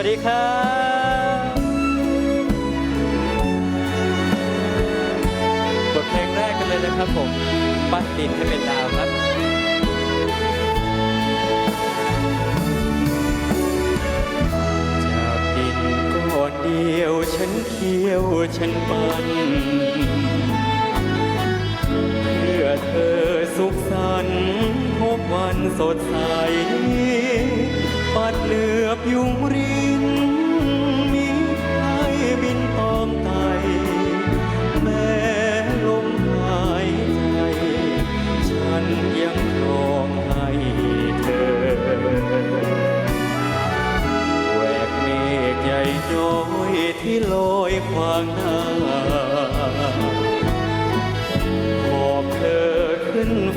วัสดีครับบทเพลงแรกกันเลยนะครับผม ปั้นดินให้เป็นดาวครับจากดินก้อนเดียวฉันเคี้ยวฉันปั้นเพื่อเธอสุขสันต์พบวันสดใสปัดเหลือบยุงริ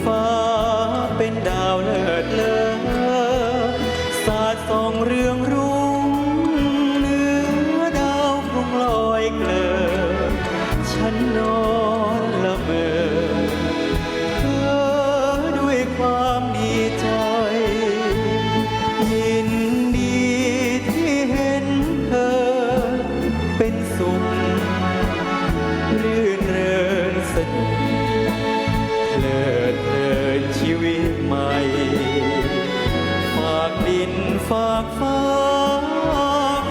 ฟ้าเป็นดา ฝากฟ้า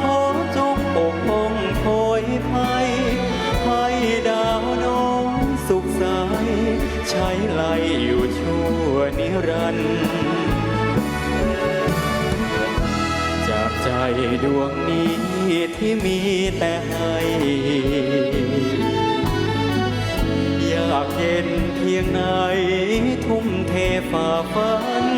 ขอจงปกป้องโพยภัยให้ดาวน้องสุขใสใช้ไลอยู่ชั่วนิรันดร์จากใจดวงนี้ที่มีแต่ให้อยากเย็นเพียงไหนทุ่มเทฝ่าฟัน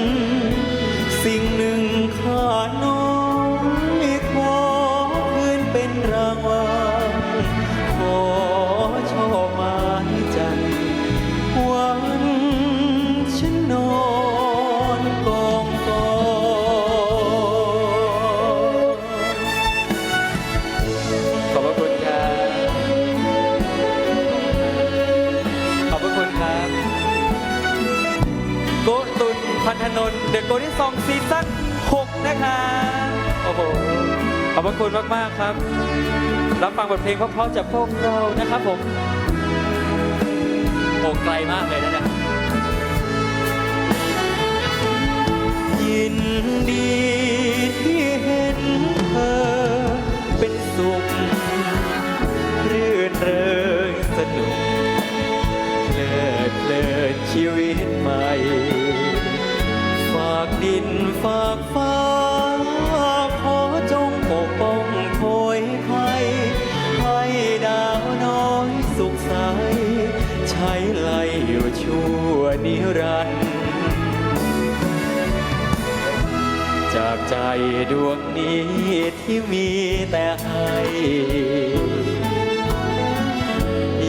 ธนนท์เดอะโกที่สองซีซั่น6นะครับโอ้โหขอบพระคุณมาก ๆ ครับ รับฟังบทเพลงเพราะๆจากพวกเรานะครับผมโอ้ไกลมากเลยนะเนี่ยยินดีที่เห็นเธอเป็นสุขรื่นเริงสนุกเพลิดเพลินชีวิตใหม่ ดินฝากฟ้า ขอจงปกป้องโพยภัยให้ดาวน้อยสุขใส ใช้ไลอยู่ชั่วนิรันดร์จากใจดวงนี้ที่มีแต่ให้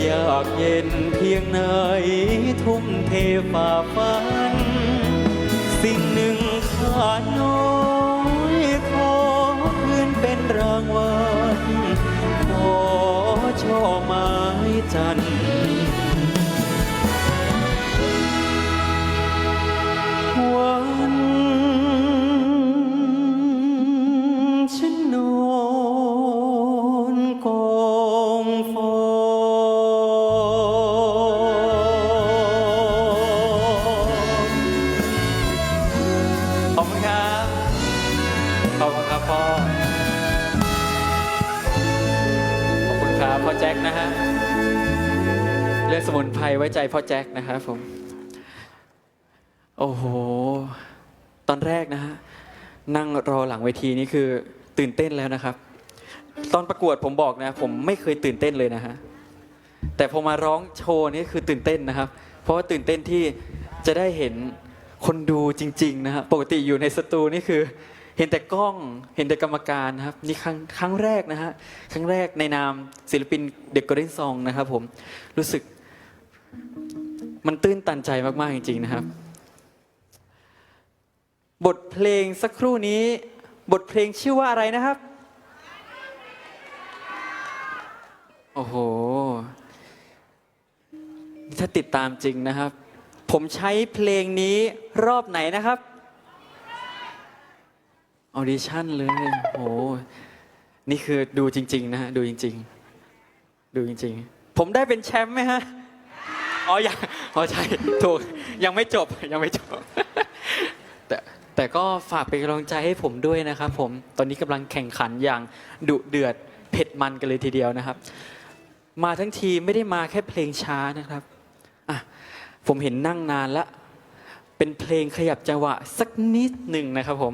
อยากเย็นเพียงไหนทุ่มเทฝ่าฟันานน้อยขอคืนเป็นรางวัลขอช่อไม้จันทร์ พ่อแจ็คนะฮะเรื่องสมุนไพรไว้ใจพ่อแจ็คนะครับผม โอ้โห ตอนแรกนะฮะนั่งรอหลังเวทีนี่คือตื่นเต้นแล้วนะครับ ตอนประกวดผมบอกนะ ผมไม่เคยตื่นเต้นเลยนะฮะแต่พอมาร้องโชว์นี่คือตื่นเต้นนะครับ เพราะว่าตื่นเต้นที่จะได้เห็นคนดูจริง ๆ นะฮะปกติอยู่ในสตูนี่คือ เห็นแต่กล้องเห็นแต่กรรมการนะครับนี่ครั้งครั้งแรกนะฮะครั้งแรกในนามศิลปินเด็กกรินซองนะครับผมรู้สึก มันตื้นตันใจมากๆจริง ๆนะครับ บทเพลงสักครู่นี้ บทเพลงชื่อว่าอะไรนะครับ โอ้โห ถ้าติดตามจริงนะครับ ผมใช้เพลงนี้รอบไหนนะครับ ออดิชั่นเลย โห นี่คือดูจริง ๆ นะฮะ ดูจริง ๆ ดูจริง ๆ ผมได้เป็นแชมป์ไหมฮะ อ๋อยังอ๋อใช่ ถูก ยังไม่จบ ยังไม่จบ แต่แต่ก็ฝากเป็นกำลังใจให้ผมด้วยนะครับผม ตอนนี้กำลังแข่งขันอย่างดุเดือดเผ็ดมันกันเลยทีเดียวนะครับ มาทั้งทีไม่ได้มาแค่เพลงช้านะครับอะผมเห็นนั่งนานละ เป็นเพลงขยับจังหวะสักนิดหนึ่งนะครับผม